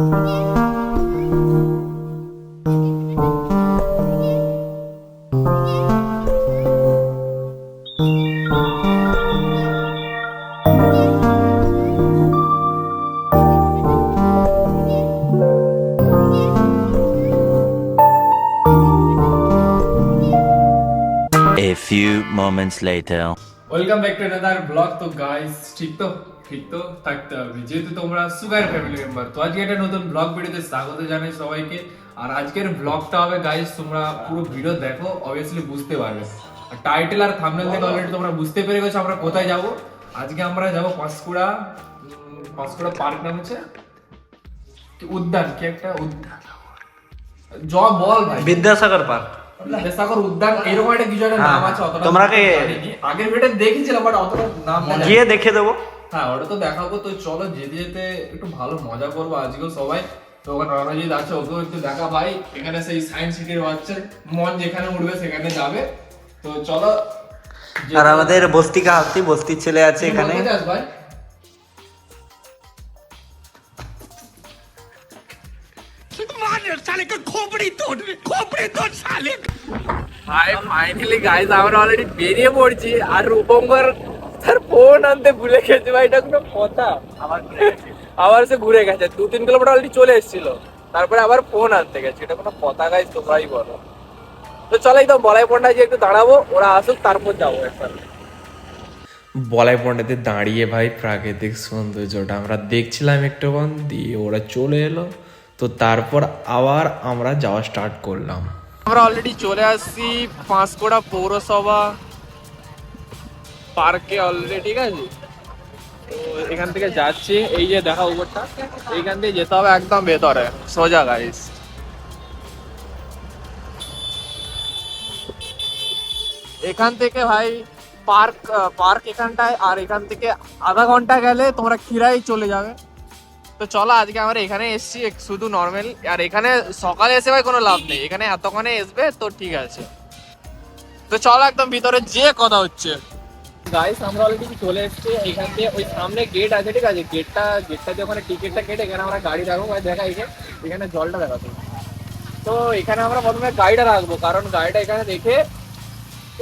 A few moments later. Welcome back to another vlog, to guys. stick to. ঠিক তো থাকতে হবে। যেহেতু তোমরা সুগার ফ্যামিলি মেম্বার তো আজকে একটা নতুন ব্লগ ভিডিওতে স্বাগত জানাই সবাইকে। আর আজকের ব্লগটা হবে গাইস তোমরা পুরো ভিডিও দেখো অবভিয়াসলি বুঝতে পারবে। আর টাইটেল আর থাম্বনেল থেকে অলরেডি তোমরা বুঝতে পেরে গেছো আমরা কোথায় যাব। আজকে আমরা যাব পাঁশকুড়া পাঁশকুড়া পার্ক নাম হচ্ছে উদ্যান কি একটা উদ্যান? জ বল ভাই। বিদ্যাসাগর পার্ক বিদ্যাসাগর উদ্যান এরকম একটা কিছু একটা হ্যাঁ, নাম আছে অতটা তোমরা কি- আগের ভিডিও দেখেছিলাম বাট অতটা নাম গিয়ে দেখে দেবো। হ্যাঁ ওটা তো দেখাবো তো চলো যেতে যেতে একটু ভালো মজা করব আজকেও সবাই। তো ওখানে রণজিৎ আছে ওকেও একটু দেখা ভাই এখানে সেই সায়েন্স সিটির বাচ্চা মন যেখানে উঠবে সেখানে যাবে। তো চলো আর আমাদের বস্তিকা হাতি বস্তির ছেলে আছে এখানে। ভাই? আমরা অলরেডি বেরিয়ে পড়ছি আর রূপঙ্কর তার ফোন আনতে ভুলে গেছে ভাই এটা কোনো কথা। আবার সে ঘুরে গেছে। দু তিন কিলোমিটার অলরেডি চলে এসেছিল। তারপরে আবার ফোন আনতে গেছে। এটা কোনো কথা গাইস তোমরাই বলো। তো চলো একদম বলাই পন্ডায় যে একটু দাঁড়াবো ওরা আসুক তারপর যাব একবার। বলাই পন্ডাতে দাঁড়িয়ে ভাই প্রাকৃতিক সৌন্দর্যটা আমরা দেখছিলাম একটুক্ষণ দিয়ে ওরা চলে এলো। তো তারপর আবার আমরা যাওয়া স্টার্ট করলাম। আমরা অলরেডি চলে আসছি পাঁশকুড়া পৌরসভা। পার্কে অলরেডি ঠিক আছে? তো এখান থেকে যাচ্ছি, এই যে দেখা উপরটা, এইখান থেকে যেতে হবে একদম ভেতরে। সোজা গাইস এখান থেকে ভাই, পার্ক পার্ক এখানটায়, আর এখান থেকে আধা ঘণ্টা গেলে তোমরা খিরাই চলে যাবে। তো চলো, আজকে আমরা এখানে এসছি শুধু নর্মাল আর এখানে সকালে এসে ভাই কোনো লাভ নেই। এখানে এতক্ষণে আসবে তো ঠিক আছে। তো চলো একদম ভিতরে যে কথা হচ্ছে। গাইস আমরা অলরেডি চলে এসেছি এখান দিয়ে। ওই সামনে গেট আছে, ঠিক আছে? গেটটা গেটটা দিয়ে ওখানে টিকিটটা কেটে এখানে আমরা গাড়ি রাখব। দেখা এখানে এখানে জলটা দেখাতো তো এখানে আমরা প্রথমে গাড়িটা রাখব, কারণ গাড়িটা এখানে রেখে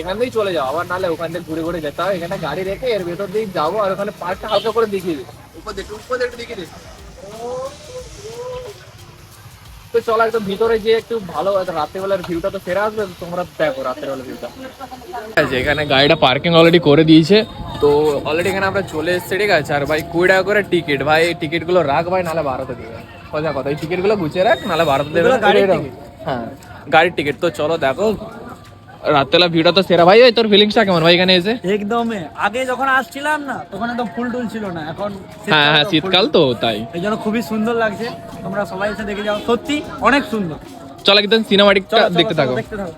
এখান থেকেই চলে যাও। আবার নাহলে ওখান থেকে ঘুরে ঘুরে যেতে হবে। এখানে গাড়ি রেখে এর ভেতর দিয়ে যাব, আর ওখানে পার্কটা হালকা করে দেখিয়ে দিই। উপর দেখে উপর দেখে দেখিয়ে দিই। তো চলো একদম ভিতরে যে একটু ভালো রাত্রেবেলার ভিউটা তো ফেরা আসবে তোমরা দেখো রাত্রেবেলার ভিউটা এখানে গাড়িটা পার্কিং অলরেডি করে দিয়েছে। তো অলরেডি এখানে আমরা চলে এসেছি ঠিক আছে? আর ভাই কুড়ি টাকা করে টিকিট ভাই টিকিটগুলো রাখ ভাই নাহলে ভারতে দেবে। কথা কথা এই টিকিটগুলো গুছিয়ে রাখ নাহলে ভারতে দেবে হ্যাঁ গাড়ির টিকিট তো চলো দেখো রাত্রেবেলা ভিউটা তো সেরা। ভাই তোর তোর ফিলিংসটা কেমন? ভাই এখানে এসে? একদম আগে যখন আসছিলাম না তখন একদম ফুল টুল ছিল না। এখন হ্যাঁ হ্যাঁ শীতকাল তো তাই। এই জন্য খুবই সুন্দর লাগছে। তোমরা সবাই এসে দেখে যাও। সত্যি অনেক সুন্দর। চলো একদম সিনেমাটিকটা দেখতে থাকো। দেখতে থাকো।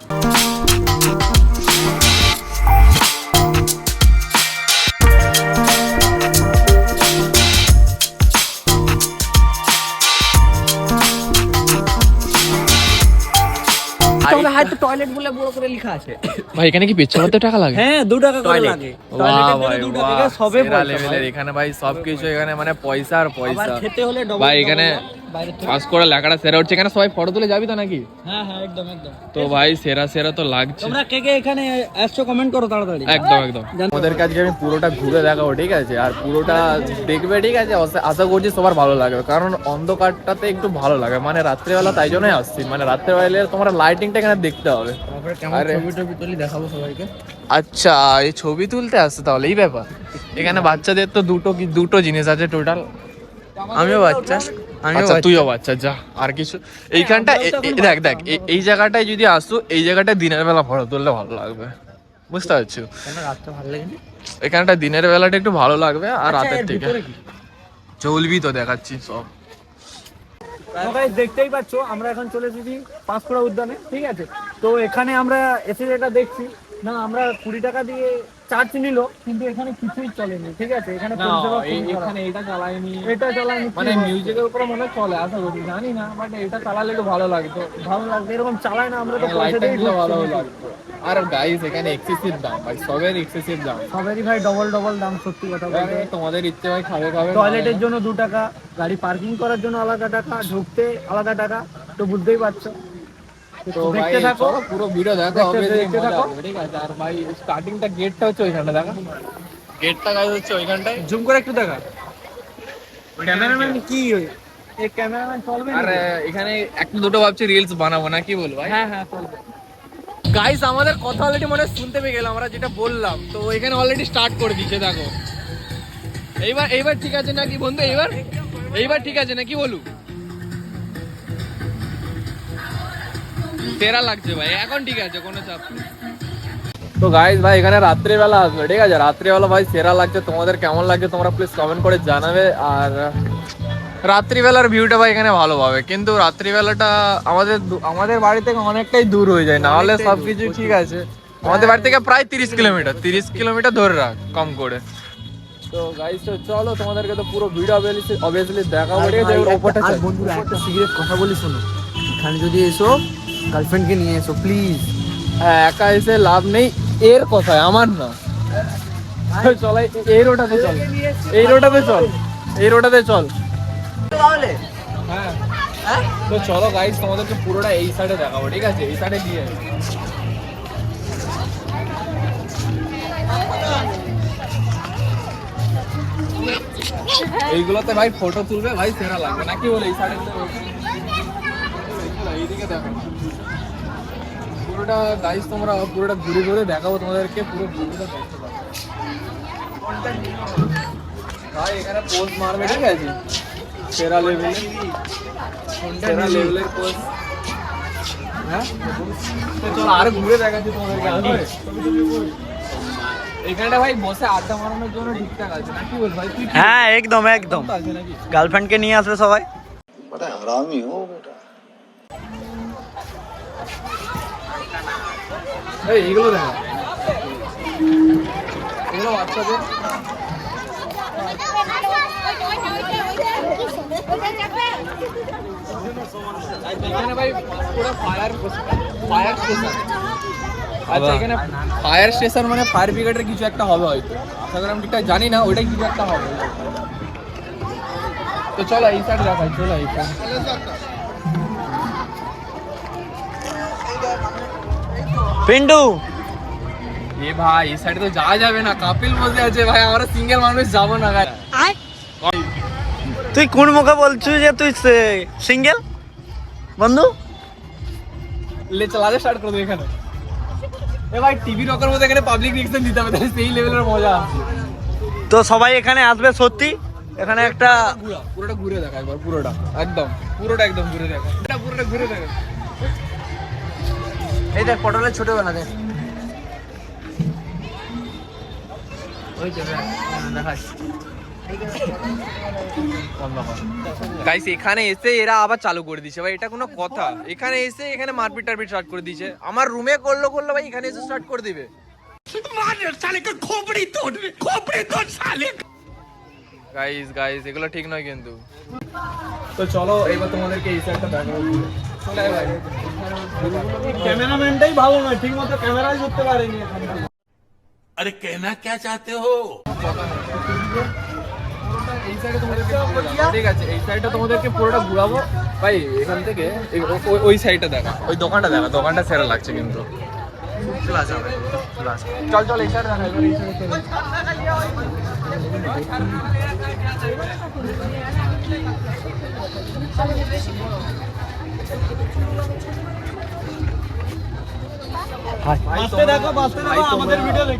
টয়লেট বলে বড় করে লেখা আছে। ভাই এখানে কি পেছন টাকা লাগে? হ্যাঁ 2 টাকা করে লাগে। টয়লেটের ভাই জন্য দু টাকা সবে পয়সা এখানে ভাই সবকিছু এখানে মানে পয়সা আর পয়সা। খেতে হলে ভাই এখানে পাস করে লেখাটা সেরা হচ্ছে। এখানে সবাই ফটো তুলে যাবি তো নাকি? হ্যাঁ হ্যাঁ একদম একদম। তো ভাই সেরা সেরা তো লাগছে। তোমরা কে কে এখানে আসছো কমেন্ট করো তাড়াতাড়ি। একদম একদম। ওদের কাছে আমি পুরোটা ঘুরে দেখাবো ঠিক আছে? আর পুরোটা দেখবে ঠিক আছে? আশা- করছি সবার ভালো লাগবে। কারণ অন্ধকারটাতে একটু ভালো লাগে। মানে রাত্রেবেলা তাই জন্যই আসছি। মানে রাত্রেবেলা তোমার লাইটিংটা এখানে দেখতে হবে। আরে আচ্ছা এই ছবি তুলতে আসছে তাহলে এই ব্যাপার। এখানে বাচ্চাদের তো দুটো কি দুটো জিনিস আছে টোটাল আমিও বাচ্চা। আচ্ছা তুইও বাচ্চা যা আর কিছু এইখানটা এ- এ- দেখ দেখ এই জায়গাটায় যদি আসো এই জায়গাটায় দিনের বেলা ফটো তুললে ভালো লাগবে। বুঝতে পারছ? রাতটা ভালো লাগেনি? এখানটা দিনের বেলাটা একটু ভালো লাগবে আর আচ্ছা, রাতের থেকে চলবি তো দেখাচ্ছি সব। দেখতেই পাচ্ছ আমরা এখন চলে এসেছি পাঁশকুড়া উদ্যানে ঠিক আছে? তো এখানে আমরা এসে যেটা দেখছি না আমরা কুড়ি টাকা দিয়ে চার্জ নিল কিন্তু এখানে কিছুই চলেনি ঠিক আছে? এখানে। এখানে এটা চালাইনি এটা চালানি মানে মিউজিকের উপরে মনে চলে আশা করি জানি না বাট এটা চালালে একটু ভালো লাগতো। ভালো লাগবে এরকম চালায় না আমরা তো দিয়ে ভালো লাগতো। আর গাইস এখানে এক্সেসিভ দাম ভাই সবের এক্সেসিভ দাম। সবেরই ভাই ডবল ডবল দাম সত্যি কথা বলতে। তোমাদের ইচ্ছে ভাই খাবে খাবে টয়লেটের জন্য দু টাকা গাড়ি পার্কিং করার জন্য আলাদা টাকা ঢুকতে আলাদা টাকা তো বুঝতেই পারছ। তো দেখতে থাকো। পুরো ভিডিও দেখো দেখতে- obviously দেখতে মজা থাকো। ঠিক আছে? আর ভাই স্টার্টিংটা গেটটা হচ্ছে ওইখানটা দেখো? গেটটা গাইস হচ্ছে ওইখানটায়। জুম করে একটু দেখা। ক্যামেরাম্যান কি এই ক্যামেরাম্যান চলবে আর এখানে একটা দুটো ভাবছি রিলস বানাবো না কি বলব হ্যাঁ হ্যাঁ চলবে। গাইস আমাদের কথা অলরেডি মনে হয় শুনতে পেয়ে গেলাম আমরা যেটা বললাম। তো এখানে অলরেডি স্টার্ট করে দিয়েছে দেখো। এইবার এইবার ঠিক আছে নাকি বন্ধু? এইবার? এইবার ঠিক আছে নাকি বলু? তেরা লাগছে ভাই এখন ঠিক আছে কোনো চাপ নেই। তো গাইস ভাই এখানে রাত্রিবেলা আসবে ঠিক আছে? রাত্রিবেলা ভাই সেরা লাগছে। তোমাদের কেমন লাগছে তোমরা প্লিজ কমেন্ট করে জানাবে। আর রাত্রিবেলার ভিউটা ভাই এখানে ভালো পাবে। কিন্তু রাত্রিবেলাটা আমাদের আমাদের বাড়ি থেকে অনেকটাই দূর হয়ে যায়। না হলে সবকিছু ঠিক আছে। আমাদের বাড়ি থেকে প্রায় তিরিশ কিলোমিটার তিরিশ কিলোমিটার ধরে রাখ কম করে। তো গাইস তো চলো তোমাদেরকে তো পুরো ভিডিও অবভিয়াসলি দেখাবো। ঠিক আছে ওপরটা বন্ধুরা একটা সিগারেট কথা বলি শোনো। এখানে যদি এসো গার্লফ্রেন্ডকে নিয়ে এসো প্লিজ হ্যাঁ একা এসে লাভ নেই এর কথায় আমার না। চল এই- রোডাতে চল। এই রোডাতে চল। এই রোডাতে চল। হ্যাঁ। তো চলো গাইস তোমাদেরকে পুরোটা এই সাইডে দেখাবো ঠিক আছে? এই সাইডে দিয়ে এইগুলোতে ভাই ফটো তুলবে ভাই সেরা লাগবে। নাকি বলে এই সাইডে এইদিকে দেখো। পুরোটা গাইস তোমরা পুরোটা ঘুরে ঘুরে দেখাবো তোমাদেরকে পুরো ভিডিওটা দেখতে পাবে ভাই এখানে পোস্ট মারবে ঠিক আছে? সেরা লেভেলে সেরা লেভেলের পোস্ট হ্যাঁ? তো চলো আর ঘুরে দেখাচ্ছি তোমাদেরকে আসবে এখানটা ভাই বসে আড্ডা মারানোর জন্য ঠিকঠাক আছে নাকি বল ভাই? তুই কি হ্যাঁ একদম একদম। তো আছে নাকি? গার্লফ্রেন্ডকে নিয়ে আসবে সবাই? এই এইগুলো দেখা। এগুলো বাচ্চাদের। এখানে ভাই পুরো ফায়ার ফায়ার স্টেশন আচ্ছা এখানে ফায়ার স্টেশন মানে ফায়ার ব্রিগেডের কিছু একটা হবে হয়তো। আশা করি আমি ঠিকঠাক জানি না ওইটাই কিছু একটা হবে। তো চলো, এই সাইড দেখাই, চলো, এই সাইড পিন্টু। এ ভাই এই সাইডে তো যাওয়া যাবে না। কাপিল বসে আছে ভাই আমরা সিঙ্গেল মানুষ যাব না গাই তুই কোন মুখে বলছিস যে তুই সিঙ্গেল বন্ধু? লে চালাতে স্টার্ট করে দে এখানে। এ ভাই টিভি রকের মধ্যে এখানে পাবলিক রিঅ্যাকশন দিতে হবে তাহলে সেই লেভেলের মজা আসবে তো সবাই এখানে আসবে সত্যি? এখানে একটা পুরো পুরোটা ঘুরে দেখা একবার পুরোটা। একদম। পুরোটা একদম ঘুরে দেখা। পুরোটা ঘুরে দেখা। এই দেখ পটলের ছোটবেলা দেখ। গাইস এখানে এসে এরা আবার চালু করে দিয়েছে। ভাই এটা কোনো কথা। এখানে এসে এখানে মারপিট টারপিট স্টার্ট করে দিয়েছে। আমার রুমে করল করল ভাই এখানে এসে স্টার্ট করে দিবে। গাইস গাইস এগুলো ঠিক নয় কিন্তু। তো চলো এবার তোমাদেরকে এই সাইডটা দেখাবো। ক্যামেরাম্যানটাই ভালো নয় ঠিক মতো ক্যামেরাই ধরতে পারেনি আরে কেনা কে চাতে হো? ঠিক আছে এই সাইডটা তোমাদেরকে পুরোটা ঘুরাবো। ভাই এখান থেকে ওই সাইডটা দেখা। ওই দোকানটা দেখা দোকানটা সেরা লাগছে কিন্তু।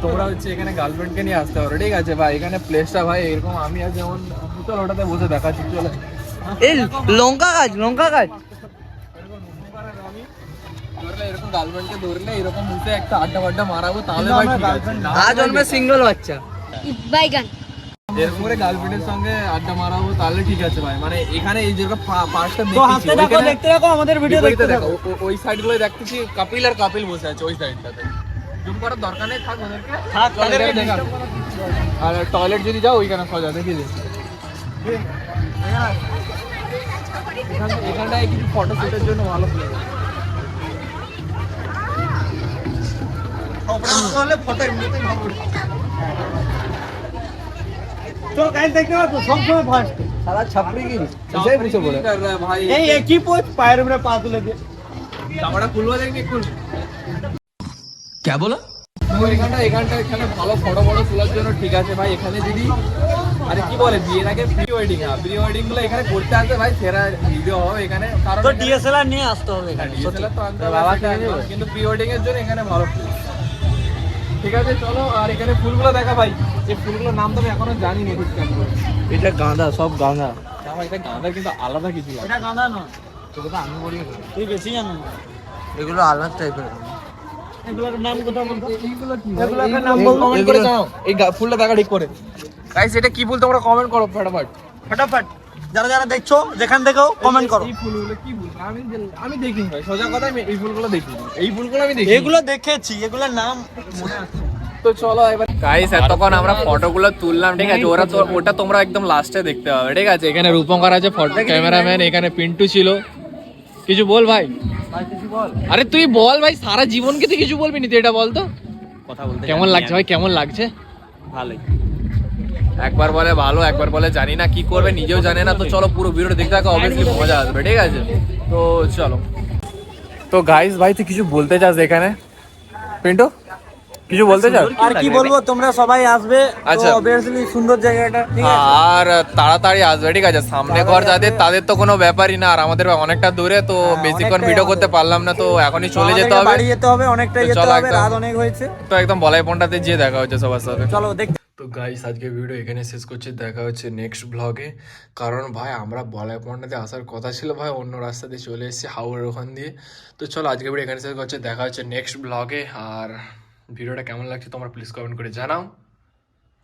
তোমরা হচ্ছে এখানে গার্লফ্রেন্ডকে নিয়ে আসতে পারো ঠিক আছে? ভাই এখানে প্লেসটা ভাই এরকম আমি আর যেমন চল ওটাতে বসে দেখাচ্ছি চলে। এই লঙ্কা গাছ লঙ্কা গাছ। এরকম গার্লফ্রেন্ডকে ধরলে এরকম একটা আড্ডা ফাড্ডা মারাবো তাহলে ভাই ঠিক আজ হলে সিঙ্গেল বাচ্চা। বাইগান এরকম করে গার্লফ্রেন্ডের সঙ্গে আড্ডা মারাবো তাহলে ঠিক আছে ভাই। মানে এখানে এই যেরকম পার্টটা তো হাসতে দেখো দেখতে দেখো আমাদের ভিডিও দেখতে দেখো দেখো। ওই সাইডগুলো দেখতেছি কাপিল আর কাপিল বসে আছে ওই সাইডটাতে জুম করার দরকার নেই থাক ওদেরকে। থাক, চল, তাদেরকে দেখা। আর টয়লেট যদি যাও ওইখানে সজা দেখিয়ে দিচ্ছি এখানটায় কিছু ফটো শুটের জন্য ভালো প্লেস তো গাইস দেখতে পাচ্ছ সবসময় ফার্স্ট সারা ছাপড়ি গিরি এটাই বুঝে বলে এই একই পোজ পায়ের উপরে পা তুলে দিয়ে। জামাটা খুলবো দেখবি খুল। এখানটা এখানটা এখানে ভালো ফটো ফটো তোলার জন্য ঠিক আছে ভাই এখানে যদি আরে কি বলে বিয়ের আগে প্রি ওয়েডিং হ্যাঁ প্রি ওয়েডিংগুলো এখানে করতে আসবে ভাই সেরা ভিডিও হবে এখানে। কারণ তো ডিএসএলআর নিয়ে আসতে হবে এখানে তো আনতে হবে। কিন্তু প্রি ওয়েডিং এর জন্য এখানে ভালো। ঠিক আছে চলো আর এখানে ফুলগুলো দেখা ভাই। এই ফুলগুলোর নাম তো আমি এখনও জানি না ঠিক এটা গাঁদা সব গাঁদা। এটা গাঁদার কিন্তু আলাদা কিছু এটা গাঁদা নয়। তোকে তো আমি বলি তুই বেশি জানো এগুলো আলাদা টাইপের এগুলোর নাম কোথা বলতো? এইগুলো কি? এগুলোর নাম এই বলতো? করে জানাও এই ফুলটা দেখা ঠিক করে। গাইস এটা কি ফুল তোমরা কমেন্ট করো ফটাফট। ফটাফট। যারা যারা দেখছ যেখান থেকেও কমেন্ট করো। এই ফুলগুলো কি ফুল? আমি আমি দেখিনি ভাই সোজা কথা আমি এই ফুলগুলো দেখিনি। এই ফুলগুলো আমি দেখি এগুলো দেখেছি এগুলোর নাম তো চলো এবার গাইস এতক্ষণ আমরা ফটোগুলো তুললাম ঠিক আছে? ওরা তো ওটা তোমরা একদম লাস্টে দেখতে পাবে ঠিক আছে? এখানে রূপঙ্কর আছে ফটো ক্যামেরাম্যান এখানে পিন্টু ছিল। কিছু বল ভাই? আরে তুই বল ভাই সারা জীবনকে তুই কিছু বলবি নি তুই এটা বল তো। কথা বলতে কেমন লাগছে ভাই কেমন লাগছে? ভালোই। একবার বলে ভালো একবার বলে জানি না কি করবে নিজেও জানে না তো চলো পুরো ভিডিওটা দেখতে থাকো অবভিয়াসলি মজা আসবে ঠিক আছে? তো চলো তো গাইস ভাই তুই কিছু বলতে চাস এখানে পিন্টু কিছু বলতে চাস আর কি বলব তোমরা সবাই আসবে। আচ্ছা। অবভিয়াসলি সুন্দর জায়গাটা ঠিক আছে? আর তাড়াতাড়ি আসবে ঠিক আছে? সামনে ঘর যাদের তাদের তো কোনো ব্যাপারই না আর আমাদের অনেকটা দূরে তো বেশিক্ষণ ভিডিও করতে পারলাম না তো এখনই চলে যেতে হবে। বাড়ি যেতে হবে অনেকটাই তো যেতে হবে রাত অনেক হয়েছে। তো একদম বলাই পন্ডাতে যেয়ে দেখা হচ্ছে সবার সাথে। চলো দেখ তো গাইস আজকে ভিডিও এখানে শেষ করছি দেখা হচ্ছে নেক্সট ব্লগে কারণ ভাই আমরা বলাই পন্ডাতে আসার কথা ছিল ভাই অন্য রাস্তা দিয়ে চলে এসেছি হাওড়ের ওখান দিয়ে। তো চলো আজকে ভিডিও এখানে শেষ করছে দেখা হচ্ছে নেক্সট ব্লগে আর ভিডিওটা কেমন লাগছে তোমরা প্লিজ কমেন্ট করে জানাও।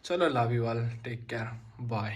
চলো love you all take care bye